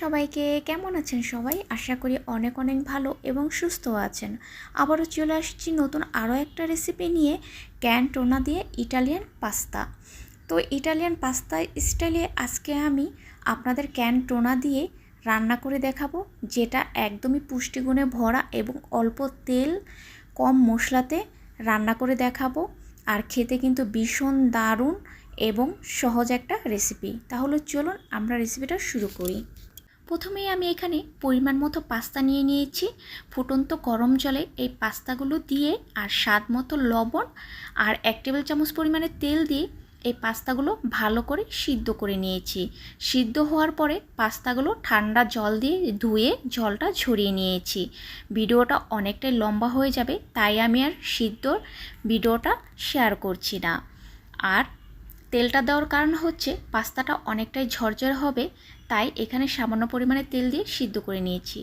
সবাইকে কেমন আছেন সবাই? আশা করি অনেক অনেক ভালো এবং সুস্থ আছেন। আবারও চলে আসছি নতুন আরও একটা রেসিপি নিয়ে ক্যান টোনা দিয়ে ইটালিয়ান পাস্তা তো ইটালিয়ান পাস্তা স্টাইলে আজকে আমি আপনাদের ক্যান টোনা দিয়ে রান্না করে দেখাবো, যেটা একদমই পুষ্টিগুণে ভরা এবং অল্প তেল, কম মশলাতে রান্না করে দেখাবো। আর খেতে কিন্তু ভীষণ দারুণ এবং সহজ একটা রেসিপি তাহলে চলুন আমরা রেসিপিটা শুরু করি। প্রথমেই আমি এখানে পরিমাণ মতো পাস্তা নিয়ে নিয়েছি। ফুটন্ত গরম জলে এই পাস্তাগুলো দিয়ে আর স্বাদ মতো লবণ আর এক টেবিল চামচ পরিমাণে তেল দিয়ে এই পাস্তাগুলো ভালো করে সিদ্ধ করে নিয়েছি। সিদ্ধ হওয়ার পরে পাস্তাগুলো ঠান্ডা জল দিয়ে ধুয়ে জলটা ঝরিয়ে নিয়েছি। ভিডিওটা অনেকটাই লম্বা হয়ে যাবে, তাই আমি আর সিদ্ধর ভিডিওটা শেয়ার করছি না। আর তেলটা দেওয়ার কারণ হচ্ছে পাস্তাটা অনেকটাই ঝরঝর হবে তাই এখানে সামান্য পরিমাণে তেল দিয়ে সিদ্ধ করে নিয়েছি।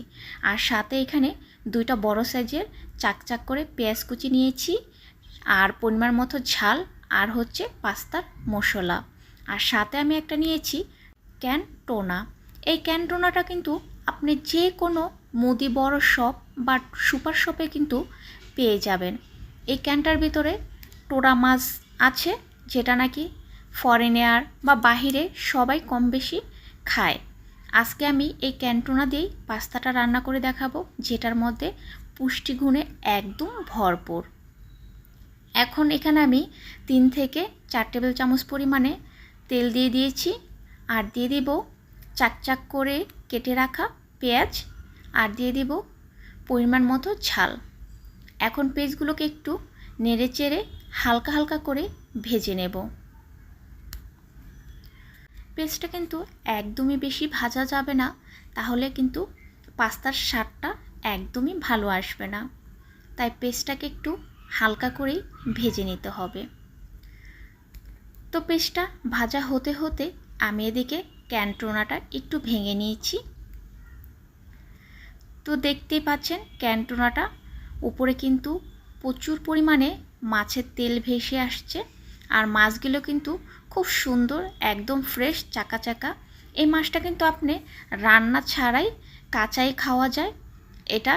আর সাথে এখানে দুইটা বড় সাইজের চাকচাক করে পেঁয়াজ কুচি নিয়েছি, আর পরিমাণ মতো ঝাল, আর হচ্ছে পাস্তার মশলা। আর সাথে আমি একটা নিয়েছি ক্যান টোনা। এই ক্যান টোনাটা কিন্তু আপনি যে কোনো মুদি, বড় শপ বা সুপার শপে কিন্তু পেয়ে যাবেন। এই ক্যানটার ভিতরে টোরা মাছ আছে, যেটা নাকি ফরেনার বা বাহিরে সবাই কম বেশি খায়। আজকে আমি এই ক্যান্টোনা দিয়েই পাস্তাটা রান্না করে দেখাবো, যেটার মধ্যে পুষ্টিগুণে একদম ভরপুর। এখন এখানে আমি তিন থেকে চার টেবিল চামচ পরিমাণে তেল দিয়ে দিয়েছি, আর দিয়ে দিব চাকচাক করে কেটে রাখা পেঁয়াজ, আর দিয়ে দিব পরিমাণ মতো ঝাল। এখন পেঁয়াজগুলোকে একটু নেড়ে চেড়ে হালকা হালকা করে ভেজে নেব। পেস্টটা কিন্তু একদমই বেশি ভাজা যাবে না, তাহলে কিন্তু পাস্তার স্বাদটা একদমই ভালো আসবে না। তাই পেস্টটাকে একটু হালকা করেই ভেজে নিতে হবে। তো পেস্টটা ভাজা হতে হতে আমি এদিকে ক্যান্টোনাটা একটু ভেঙে নিয়েছি। তো দেখতেই পাচ্ছেন ক্যান্টোনাটা উপরে কিন্তু প্রচুর পরিমাণে মাছের তেল ভেসে আসছে, আর মাছগুলো কিন্তু খুব সুন্দর, একদম ফ্রেশ চাকা চাকা। এই মাছটা কিন্তু আপনি রান্না ছাড়াই কাঁচাই খাওয়া যায়। এটা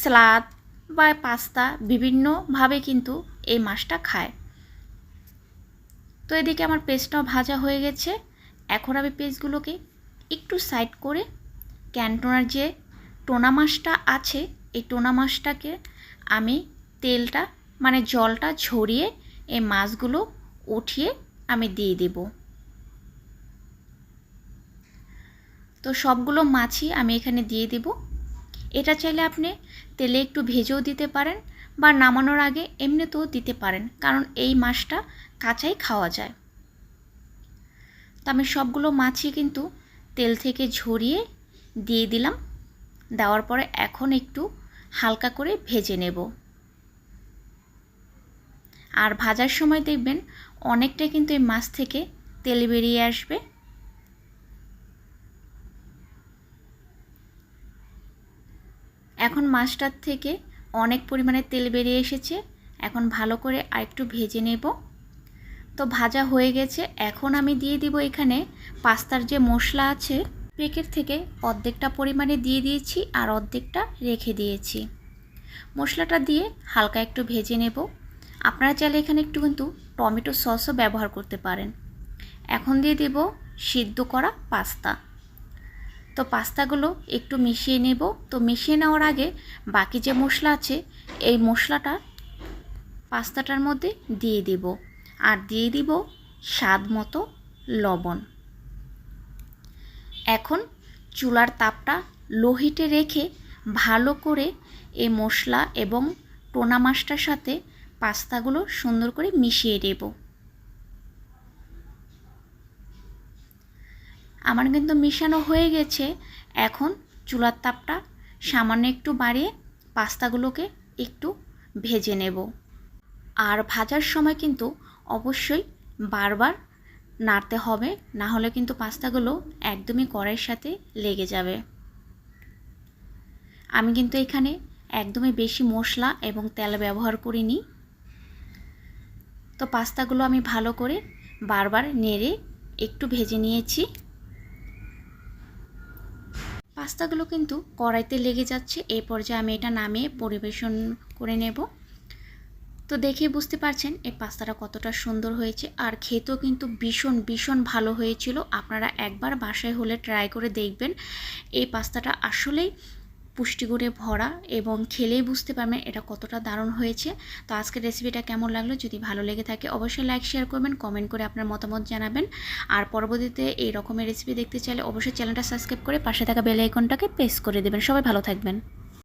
স্লাদ বা পাস্তা বিভিন্নভাবে কিন্তু এই মাছটা খায়। তো এদিকে আমার পেস্টটাও ভাজা হয়ে গেছে। এখন আমি পেস্টগুলোকে একটু সাইড করে ক্যান্টোনার যে টোনা মাছটা আছে, এই টোনা মাছটাকে আমি তেলটা মানে জলটা ঝরিয়ে এই মাছগুলো উঠিয়ে আমি দিয়ে দেব। তো সবগুলো মাছই আমি এখানে দিয়ে দেব। এটা চাইলে আপনি তেলে একটু ভেজেও দিতে পারেন বা নামানোর আগে এমনিতেও দিতে পারেন, কারণ এই মাছটা কাঁচাই খাওয়া যায়। তো আমি সবগুলো মাছই কিন্তু তেল থেকে ঝরিয়ে দিয়ে দিলাম। দেওয়ার পরে এখন একটু হালকা করে ভেজে নেব। আর ভাজার সময় দেখবেন অনেকটা কিন্তু এই মাছ থেকে তেল বেরিয়ে আসবে। এখন মাছটার থেকে অনেক পরিমাণে তেল বেরিয়ে এসেছে। এখন ভালো করে আরেকটু ভেজে নেব। তো ভাজা হয়ে গেছে। এখন আমি দিয়ে দিব এখানে পাস্তার যে মশলা আছে প্যাকেট থেকে অর্ধেকটা পরিমাণে দিয়ে দিয়েছি আর অর্ধেকটা রেখে দিয়েছি। মশলাটা দিয়ে হালকা একটু ভেজে নেব। আপনারা চাইলে এখানে একটু কিন্তু টমেটো সসও ব্যবহার করতে পারেন। এখন দিয়ে দেব সিদ্ধ করা পাস্তা। তো পাস্তাগুলো একটু মিশিয়ে নেব। তো মিশিয়ে নেওয়ার আগে বাকি যে মশলা আছে, এই মশলাটা পাস্তাটার মধ্যে দিয়ে দেব। আর দিয়ে দিব স্বাদ মতো লবণ। এখন চুলার তাপটা লো হিটে রেখে ভালো করে এই মশলা এবং টোনা মাছটার সাথে পাস্তাগুলো সুন্দর করে মিশিয়ে দেব আমার কিন্তু মিশানো হয়ে গেছে। এখন চুলার তাপটা সামান্য একটু বাড়িয়ে পাস্তাগুলোকে একটু ভেজে নেব। আর ভাজার সময় কিন্তু অবশ্যই বারবার নাড়তে হবে, না হলে কিন্তু পাস্তাগুলো একদমই কড়াইয়ের সাথে লেগে যাবে। আমি কিন্তু এখানে একদমই বেশি মশলা এবং তেল ব্যবহার করিনি। তো পাস্তাগুলো আমি ভালো করে বারবার নেড়ে একটু ভেজে নিয়েছি। পাস্তাগুলো কিন্তু কড়াইতে লেগে যাচ্ছে এই পর্যায়ে আমি এটা নামিয়ে পরিবেশন করে নেব। তো দেখে বুঝতে পারছেন এই পাস্তাটা কতটা সুন্দর হয়েছে, আর খেতেও কিন্তু ভীষণ ভীষণ ভালো হয়েছিল। আপনারা একবার বাসায় হলে ট্রাই করে দেখবেন, এই পাস্তাটা আসলেই পুষ্টিগুণে ভরা এবং খেলেই বুঝতে পারবেন এটা কতটা দারুণ হয়েছে। তো আজকের রেসিপিটা কেমন লাগল? যদি ভালো লেগে থাকে, অবশ্যই লাইক শেয়ার করবেন কমেন্ট করে আপনার মতামত জানাবেন। আর পরবর্তীতে এই রকমের রেসিপি দেখতে চাইলে অবশ্যই চ্যানেলটা সাবস্ক্রাইব করে পাশে থাকা বেল আইকনটাকে প্রেস করে দেবেন। সবাই ভালো থাকবেন।